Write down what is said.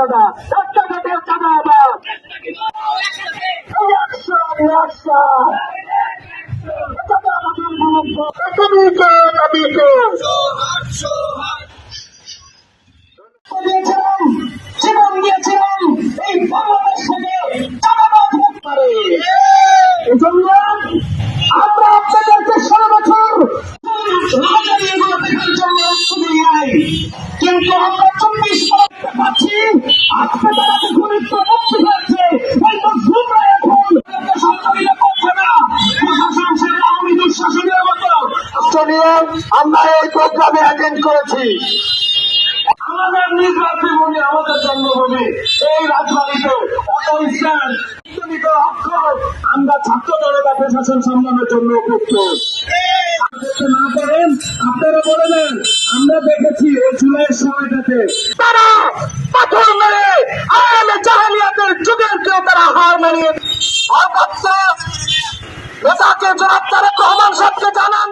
চাঁদা একটা ঘাটের চাঁদা আবার। কিন্তু আমরা চব্বিশ আপনারা দেখুন একটু মুক্তি হয়েছে এই মজলুমরা এখন সরকারিরা করছে না। প্রশাসন সে আওয়ামী দুঃশাসনের মতো আমরা এই প্রোগ্রামে অ্যাটেন্ড করেছি। আমাদের নিজ মাতৃভূমি আমাদের জন্মভূমি এই রাজবাড়িতে অটো স্ট্যান্ড আমরা ছাত্র জনতা প্রশাসন সামলানোর জন্য করতে না পারেন আপনারা বলে আমরা দেখেছি এই জুলাইয়ের সময়টাতে। তারা হার মানিয়ে ভারপ্রাপ্ত নেতাকে জনাব তারেক রহমান সাহেবকে জানান।